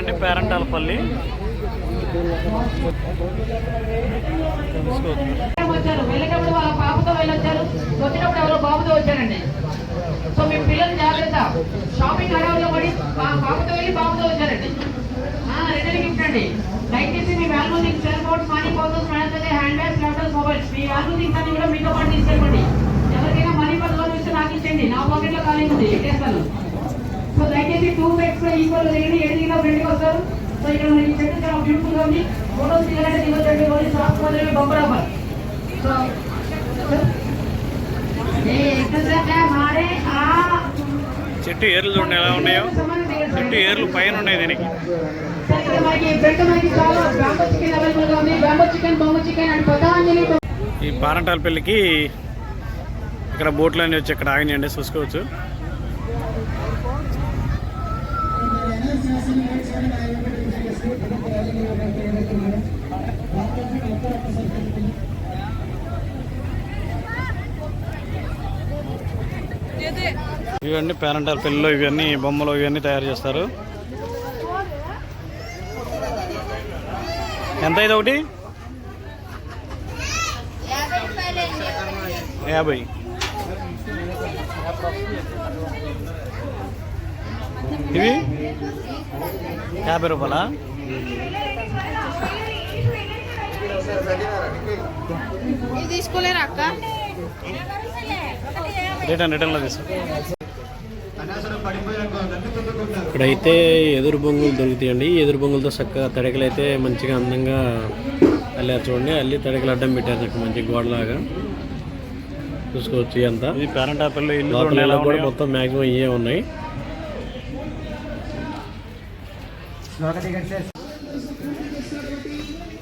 అండి పేరంటాలపల్లి వచ్చారు. వెళ్ళేటప్పుడు వాళ్ళ పాపతో వెళ్ళొచ్చారు. వచ్చేటప్పుడు ఎవరో బాబుతో వచ్చారండి. సో మీ పిల్లలు జాగ్రత్త. షాపింగ్ హడావులో పడి పాపతో వెళ్ళి బాబుతో వచ్చారండి. రిటర్న్ గిఫ్ట్ అండి దయచేసి మీ value things cell phones money persons manage hand bags laptops mobiles మీ వాల్యూ థింగ్స్ అన్ని కూడా మీతో పాటు తీసుకెళ్ళండి. ఎవరికైనా మనీ పర్సన్ ఇస్తే నాకు ఇచ్చండి నా పాకెట్లో ఖాళీ ఉంది ఎట్టేస్తాను సో దయచేసి టూ బ్యాగ్స్ ఈక్వల్ దిగండి ఫ్రెండ్కి వస్తారు. సో ఇక్కడ మనకి చెట్టు చాలా బ్యూటిఫుల్గా ఉంది. ఫోటోస్ దిగాలంటే దిగొచ్చండి ఓన్లీ సాఫ్ట్ మాత్రమే బంపర్ ఆఫర్ సో ఏ ఎక్సెస్ మారే ఆ. చెట్టు ఏర్లు చూడండి ఎలా ఉన్నాయో. చెట్టు ఏర్లు పైన ఉన్నాయి దీనికి. ఈ పారంటాలపల్లికి ఇక్కడ బోట్లు అన్నీ వచ్చి ఇక్కడ ఆగినాయండి చూసుకోవచ్చు. ఇవన్నీ పేరంటాలపల్లిలో ఇవన్నీ బొమ్మలు ఇవన్నీ తయారు చేస్తారు. ఎంత ఇది ఒకటి? యాభై. ఇవి? యాభై రూపాయలా? తీసుకోలేరా అక్క? రిటర్న్ రిటర్న్లో తీసుకో. ఇక్కడైతే ఎదురు బొంగులు దొరుకుతాయండి. ఎదురు బొంగులతో చక్కగా తడికలు అయితే మంచిగా అందంగా అల్లారు చూడండి. అల్లి తడికలు అడ్డం పెట్టారు చక్కగా మంచి గోడలాగా. చూసుకోవచ్చు అంతా ఇల్లు కూడా మొత్తం మ్యాక్సిమం ఇవే ఉన్నాయి.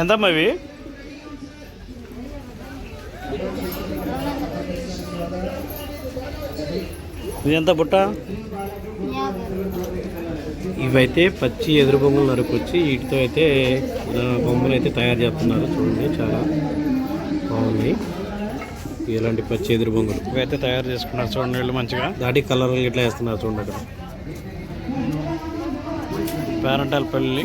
ఎంతమ్మా ఇవి? ఇది ఎంత బుట్ట? ఇవైతే పచ్చి ఎదురు బొమ్మలు నరుకొచ్చి వీటితో అయితే బొమ్మలు అయితే తయారు చేస్తున్నారు. చూడండి చాలా బాగుంది ఇలాంటి పచ్చి ఎదురు బొమ్మలు. ఇవైతే తయారు చేసుకున్నారు. చూడండి వీళ్ళు మంచిగా. దాటి కలర్ ఇట్లా వేస్తున్నారు చూడండి అక్కడ. పేరంటాలపల్లి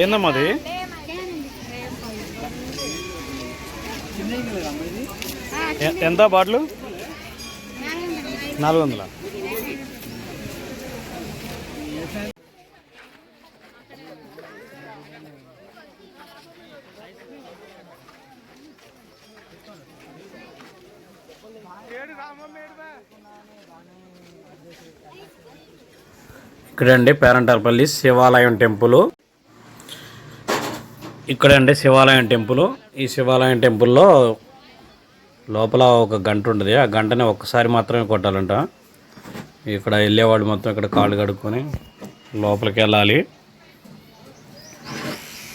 ఏందమ్మా అది? ఎంత బాటిల్? నాలుగు వందల? ఇక్కడండి పేరంటాలపల్లి శివాలయం టెంపుల్. ఇక్కడండి శివాలయం టెంపుల్. ఈ శివాలయం టెంపుల్లో లోపల ఒక గంట ఉంటుంది. ఆ గంటని ఒక్కసారి మాత్రమే కొట్టాలంట. ఇక్కడ వెళ్ళేవాడు మొత్తం ఇక్కడ కాళ్ళు కడుక్కొని లోపలికి వెళ్ళాలి.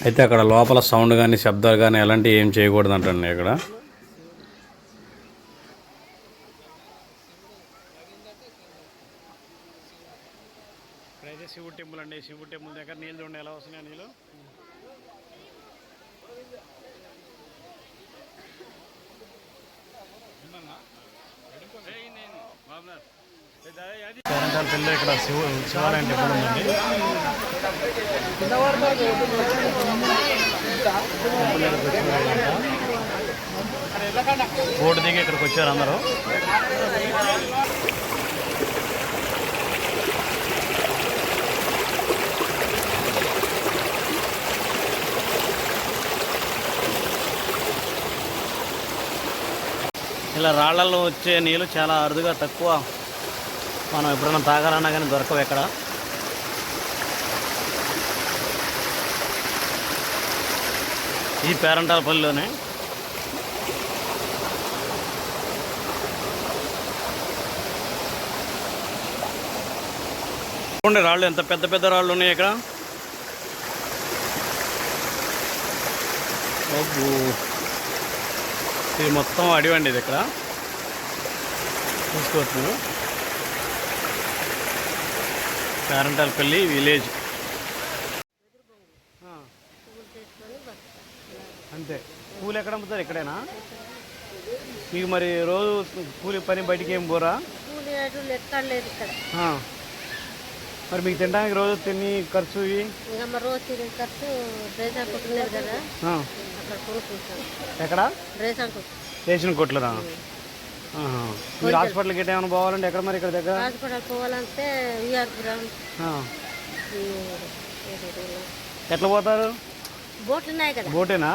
అయితే అక్కడ లోపల సౌండ్ కానీ శబ్దాలు కానీ ఎలాంటివి ఏం చేయకూడదు అంటండి ఇక్కడ ఇక్కడైతే శివుడు శివుడు టెంపుల్ దగ్గర నీళ్ళు చూడండి ఎలా వస్తున్నాయి నీళ్ళు. పెళ్ళి ఇక్కడ శివ శివాలయం టెంపుల్ ఉందండి బోటు దిగి ఇక్కడికి వచ్చారు అందరూ. ఇలా రాళ్ళలో వచ్చే నీళ్ళు చాలా అరుదుగా తక్కువ మనం ఎప్పుడైనా తాగాలన్నా కానీ దొరకవు ఎక్కడ ఈ పేరంటాలపల్లిలోనే చూడండి రాళ్ళు ఎంత పెద్ద పెద్ద రాళ్ళు ఉన్నాయి ఇక్కడ అబ్బో. ఇది మొత్తం అడివండి ఇది ఇక్కడ. చూసుకోవచ్చు. పేరంటాలపల్లి విలేజ్. అంతే. పూలు ఎక్కడ అమ్ముతారు? ఇక్కడేనా? మీకు మరి రోజు కూలి పని బయటికి ఏం పోరా? కూలి లేదు ఇక్కడ. మరి మీకు తినడానికి రోజు తిని ఖర్చు ఇవి? ఇంకా రోజు ఖర్చు డ్రెస్ కొట్టుకునేది కదా. ఆ. అక్కడ కొనుక్కుంటాం. ఎక్కడ? డ్రెస్ రేషన్ ఆహా. మీరు హాస్పిటల్కి ఎట్లా ఏమైనా పోవాలంటే ఎక్కడ మరి ఇక్కడ దగ్గర? హాస్పిటల్ పోవాలంటే విఆర్పురం ఆ. ఎట్లా పోతారు? బోట్లు ఉన్నాయి కదా. బోటేనా?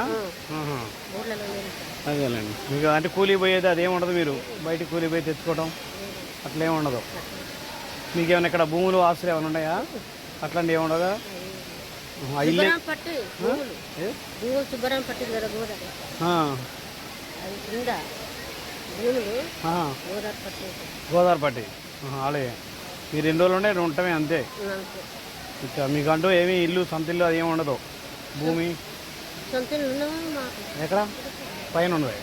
ఆహా. బోట్లలో నీళ్ళు. అదేలేండి. మీకు అంటే కూలీ పోయేది అదేం ఉండదు మీరు? బయట కూలీ పోయి తెచ్చుకోవడం అట్లా ఏమి ఉండదు మీకు ఏమైనా ఇక్కడ భూములు ఆస్తులు ఏమైనా ఉన్నాయా? అట్లాంటి ఏమి ఉండదా? ఆహా, ఇల్లే. శుభ్రం పట్టి భూములు. ఏ? భూములు శుభ్రం పట్టింది కదా గోదావరి ఆ. అది కింద భూములు ఆ. గోదావరి పట్టి. గోదావరిపట్టి అలాగే మీరు ఎన్ని రోజులు ఉంటే ఉండటమే అంతే. ఇంకా మీకంటూ ఏమీ ఇల్లు సొంత ఇల్లు అది ఏమి ఉండదు. భూమి. మాకు? ఎక్కడ? పైన ఉన్నది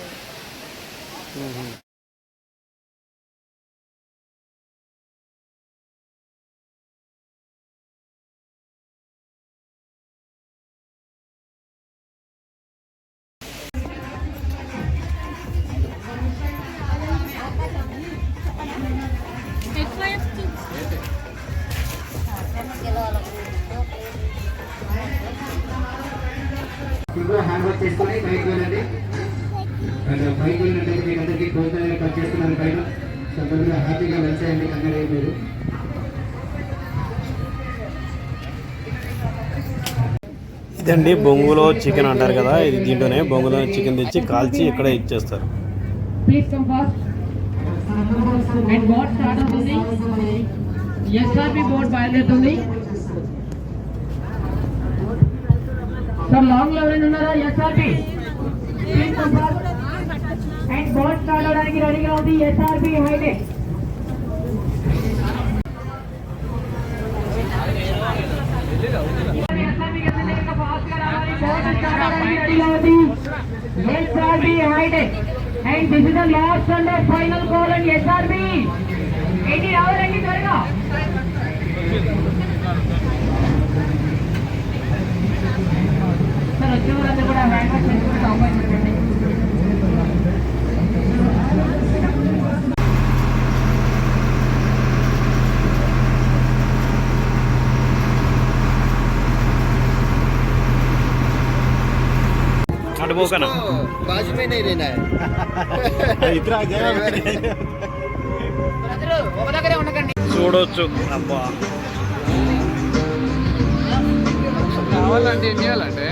మ్మ్. ఇప్పుడు హ్యాండ్ వాష్ చేసుకొని పైకి వెళ్ళండి అండ్ పైకి వెళ్ళినట్లయితే మీకు అందరికీ భోజనాలు కట్ చేస్తున్నాను పైన. సో తొందరగా హ్యాపీగా లంచ్ చేయండి కంగారు ఏం లేదు. ఇదండి బొంగులో చికెన్ అంటారు కదా ఇది దీంట్లోనే బొంగులో చికెన్ తెచ్చి కాల్చి ఇక్కడ ఇచ్చేస్తారు. అండ్ బోర్డ్ స్టార్ట్ అవుతుంది ఎస్ఆర్పి బోర్డ్ బయలుదేరుతుంది సార్ లాంగ్ లో ఎవరైనా ఉన్నారా SRP please come fast and board start అవడానికి రెడీగా ఉంది SRP హైడే SRB hiding. and this is the last and final call and S R B ఏంటి రావాలండి త్వరగా సార్ వచ్చే వాళ్ళందరూ కూడా హ్యాండ్ వాష్ చేసుకుంటే అమ్మాయి పెట్టండి అటు పోకనా बाजू में नहीं रहना है అందరూ ఒక దగ్గరే ఉండకండి చూడొచ్చు అబ్బా కావాలంటే ఏం చేయాలంటే